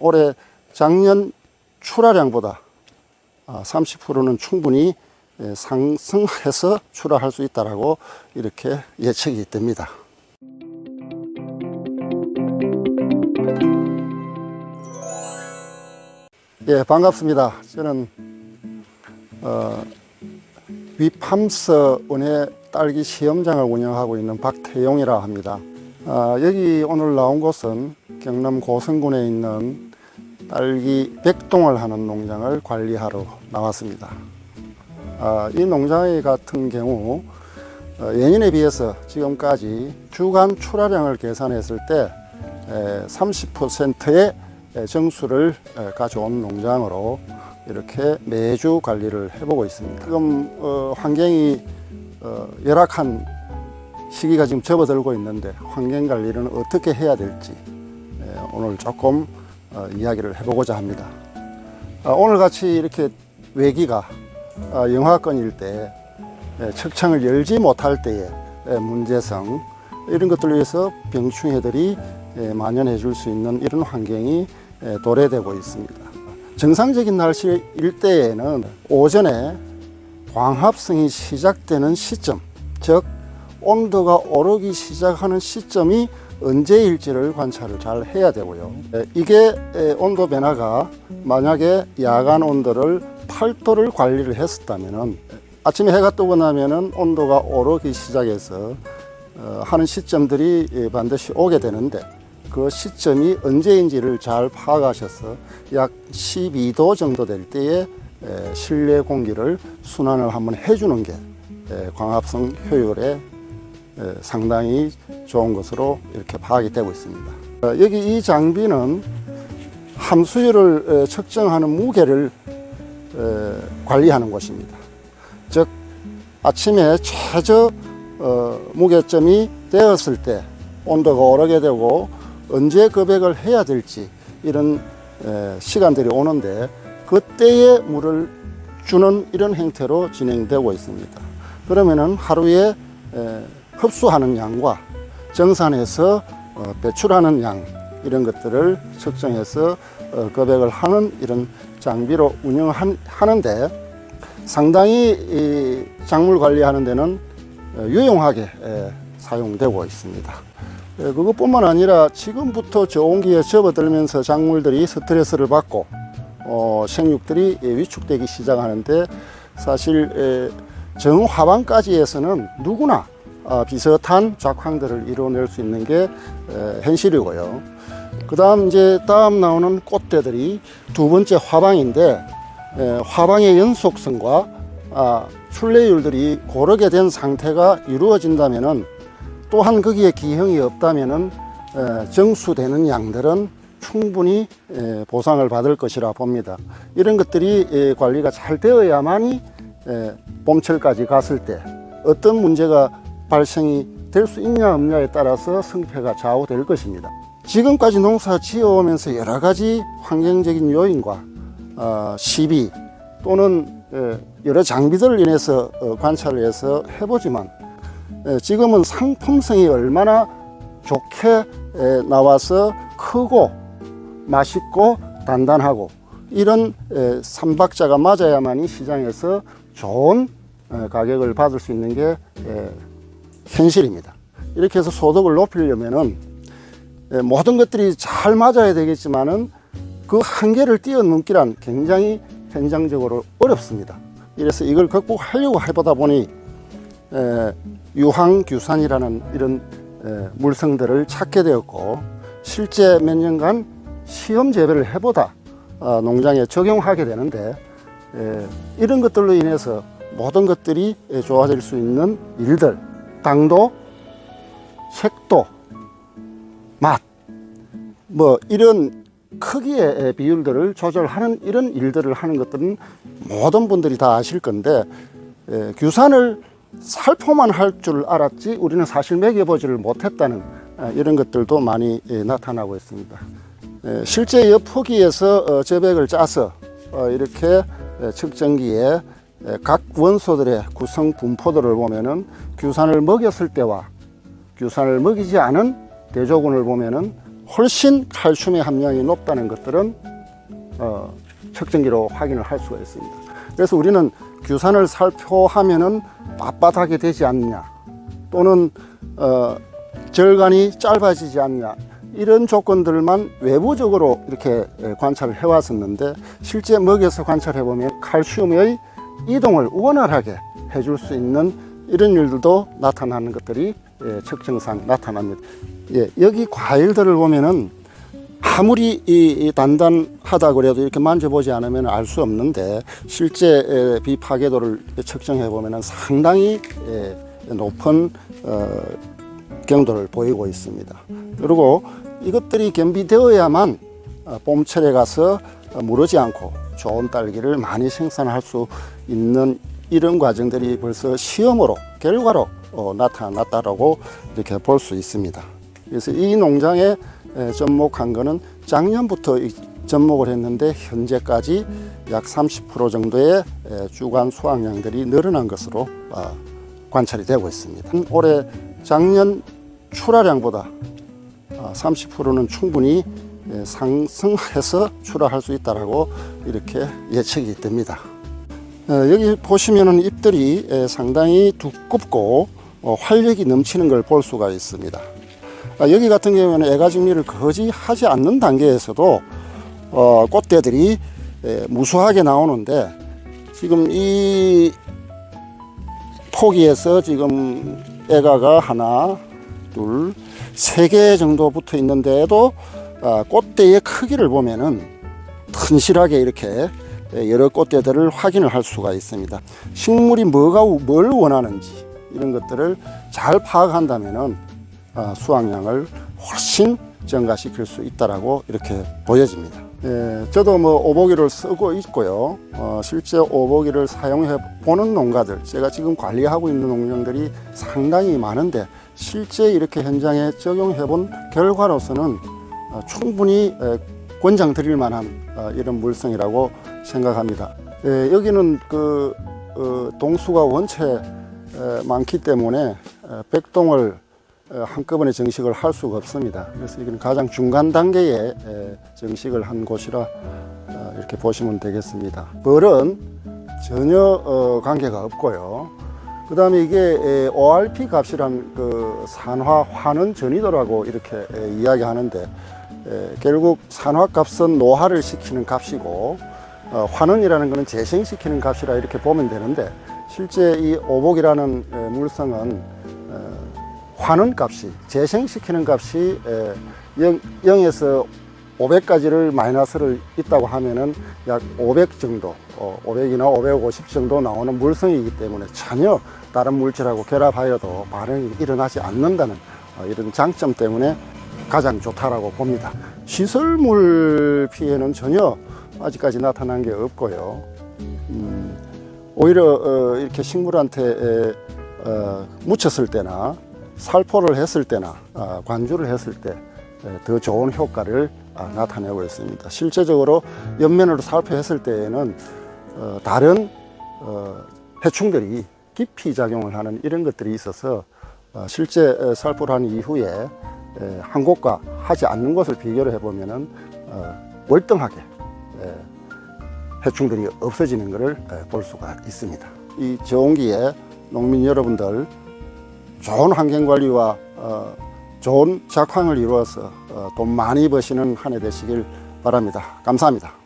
올해 작년 출하량보다 30%는 충분히 예, 상승해서 출하할 수 있다라고 이렇게 예측이 됩니다. 예, 반갑습니다. 저는 어, 위팜스 원예 딸기 시험장을 운영하고 있는 박태용이라 합니다. 아, 여기 오늘 나온 곳은 경남 고성군에 있는 딸기 백동을 하는 농장을 관리하러 나왔습니다. 아, 이 농장 같은 경우 어, 예년에 비해서 지금까지 주간 출하량을 계산했을 때 30%의 정수를 에, 가져온 농장으로 이렇게 매주 관리를 해보고 있습니다. 지금 어, 환경이 어, 열악한 시기가 지금 접어들고 있는데 환경 관리는 어떻게 해야 될지 에, 오늘 조금 어, 이야기를 해보고자 합니다. 아, 오늘 같이 이렇게 외기가 아, 영하권일 때 에, 척창을 열지 못할 때의 에, 문제성 이런 것들을 위해서 병충해들이 에, 만연해 줄 수 있는 이런 환경이 에, 도래되고 있습니다. 정상적인 날씨일 때에는 오전에 광합성이 시작되는 시점, 즉 온도가 오르기 시작하는 시점이 언제일지를 관찰을 잘 해야 되고요. 에, 이게 에, 온도 변화가 만약에 야간 온도를 8도를 관리를 했었다면은 아침에 해가 뜨고 나면은 온도가 오르기 시작해서 어, 하는 시점들이 예, 반드시 오게 되는데 그 시점이 언제인지를 잘 파악하셔서 약 12도 정도 될 때에 에, 실내 공기를 순환을 한번 해주는 게 에, 광합성 효율에 에, 상당히 좋은 것으로 이렇게 파악이 되고 있습니다. 어, 여기 이 장비는 함수율을 에, 측정하는 무게를 에, 관리하는 곳입니다. 즉 아침에 최저 어, 무게점이 되었을 때 온도가 오르게 되고 언제 급액을 해야 될지 이런 에, 시간들이 오는데 그때에 물을 주는 이런 형태로 진행되고 있습니다. 그러면은 하루에 에, 흡수하는 양과 정산해서 어, 배출하는 양 이런 것들을 측정해서 어, 급액을 하는 이런 장비로 운영하는데 상당히 이 작물 관리하는 데는 어, 유용하게 에, 사용되고 있습니다. 에, 그것뿐만 아니라 지금부터 저온기에 접어들면서 작물들이 스트레스를 받고 어, 생육들이 예, 위축되기 시작하는데 사실 에, 정화반까지에서는 누구나 아, 비슷한 작황들을 이루어낼 수 있는 게 에, 현실이고요. 그 다음 이제 다음 나오는 꽃대들이 두 번째 화방인데 에, 화방의 연속성과 아, 출래율들이 고르게 된 상태가 이루어진다면은 또한 거기에 기형이 없다면은 에, 정수되는 양들은 충분히 에, 보상을 받을 것이라 봅니다. 이런 것들이 에, 관리가 잘 되어야만이 에, 봄철까지 갔을 때 어떤 문제가 발생이 될 수 있냐 없냐에 따라서 성패가 좌우될 것입니다. 지금까지 농사 지어오면서 여러 가지 환경적인 요인과 어, 시비 또는 에, 여러 장비들을 인해서 어, 관찰을 해서 해보지만 에, 지금은 상품성이 얼마나 좋게 에, 나와서 크고 맛있고 단단하고 이런 에, 삼박자가 맞아야만이 시장에서 좋은 에, 가격을 받을 수 있는 게 에, 현실입니다. 이렇게 해서 소득을 높이려면은 에, 모든 것들이 잘 맞아야 되겠지만은 그 한계를 뛰어넘기란 굉장히 현장적으로 어렵습니다. 이래서 이걸 극복하려고 해보다 보니 에, 유황규산이라는 이런 에, 물성들을 찾게 되었고 실제 몇 년간 시험 재배를 해보다 어, 농장에 적용하게 되는데 에, 이런 것들로 인해서 모든 것들이 에, 좋아질 수 있는 일들 당도, 색도, 맛, 뭐 이런 크기의 비율들을 조절하는 이런 일들을 하는 것들은 모든 분들이 다 아실 건데 에, 규산을 살포만 할 줄 알았지 우리는 사실 먹여보지를 못했다는 아, 이런 것들도 많이 예, 나타나고 있습니다. 에, 실제 옆 포기에서 어, 저백을 짜서 어, 이렇게 에, 측정기에 에, 각 원소들의 구성 분포도를 보면은 규산을 먹였을 때와 규산을 먹이지 않은 대조군을 보면은 훨씬 칼슘의 함량이 높다는 것들은 어, 측정기로 확인을 할 수가 있습니다. 그래서 우리는 규산을 살포하면은 빳빳하게 되지 않느냐 또는 어, 절간이 짧아지지 않느냐 이런 조건들만 외부적으로 이렇게 에, 관찰을 해왔었는데 실제 먹여서 관찰해 보면 칼슘의 이동을 원활하게 해줄 수 있는 이런 일들도 나타나는 것들이 예, 측정상 나타납니다. 예, 여기 과일들을 보면은 아무리 이, 이 단단하다 그래도 이렇게 만져보지 않으면 알 수 없는데 실제 에, 비파괴도를 측정해 보면은 상당히 에, 높은 어, 경도를 보이고 있습니다. 그리고 이것들이 겸비되어야만 어, 봄철에 가서 어, 무르지 않고 좋은 딸기를 많이 생산할 수 있는 이런 과정들이 벌써 시험으로 결과로 어, 나타났다라고 이렇게 볼 수 있습니다. 그래서 이 농장에 에, 접목한 거는 작년부터 이- 접목을 했는데 현재까지 약 30% 정도의 에, 주간 수확량들이 늘어난 것으로 아, 관찰이 되고 있습니다. 올해 작년 출하량보다 30%는 충분히 에, 상승해서 출하할 수 있다라고 이렇게 예측이 됩니다. 어, 여기 보시면은 잎들이 에, 상당히 두껍고 어, 활력이 넘치는 걸 볼 수가 있습니다. 아, 여기 같은 경우에는 애가 정리를 거의 하지 않는 단계에서도 어, 꽃대들이 에, 무수하게 나오는데 지금 이 포기에서 지금 애가가 하나, 둘, 세 개 정도 붙어 있는데도 아, 꽃대의 크기를 보면은 튼실하게 이렇게 여러 꽃대들을 확인을 할 수가 있습니다. 식물이 뭐가 뭘 원하는지 이런 것들을 잘 파악한다면은 아, 수확량을 훨씬 증가시킬 수 있다라고 이렇게 보여집니다. 예, 저도 뭐 오보기를 쓰고 있고요. 어, 실제 오보기를 사용해 보는 농가들, 제가 지금 관리하고 있는 농장들이 상당히 많은데 실제 이렇게 현장에 적용해 본 결과로서는 어, 충분히 에, 권장 드릴 만한 어, 이런 물성이라고 생각합니다. 예, 여기는 그 어, 동수가 원체 에, 많기 때문에 에, 백동을 에, 한꺼번에 정식을 할 수가 없습니다. 그래서 이건 가장 중간 단계에 에, 정식을 한 곳이라 어, 이렇게 보시면 되겠습니다. 벌은 전혀 어, 관계가 없고요. 그 다음에 이게 에, ORP 값이란 그 산화 환원 전이도라고 이렇게 에, 이야기하는데 에, 결국 산화 값은 노화를 시키는 값이고 어, 환원이라는 것은 재생시키는 값이라 이렇게 보면 되는데 실제 이 오복이라는 에, 물성은 어, 환원 값이 재생시키는 값이 에, 0, 0에서 500까지를 마이너스를 있다고 하면은 약 500 정도, 어, 500이나 550 정도 나오는 물성이기 때문에 전혀 다른 물질하고 결합하여도 반응이 일어나지 않는다는 어, 이런 장점 때문에 가장 좋다라고 봅니다. 시설물 피해는 전혀 아직까지 나타난 게 없고요. 음, 오히려 어, 이렇게 식물한테 에, 어, 묻혔을 때나 살포를 했을 때나 아, 관주를 했을 때 더 좋은 효과를 아, 나타내고 있습니다. 실제적으로 옆면으로 살포했을 때에는 어, 다른 어, 해충들이 깊이 작용을 하는 이런 것들이 있어서 어, 실제 에, 살포를 한 이후에 에, 한 곳과 하지 않는 곳을 비교를 해보면은 어, 월등하게 에, 해충들이 없어지는 것을 에, 볼 수가 있습니다. 이 저온기에 농민 여러분들 좋은 환경 관리와 어, 좋은 작황을 이루어서 어, 돈 많이 버시는 한 해 되시길 바랍니다. 감사합니다.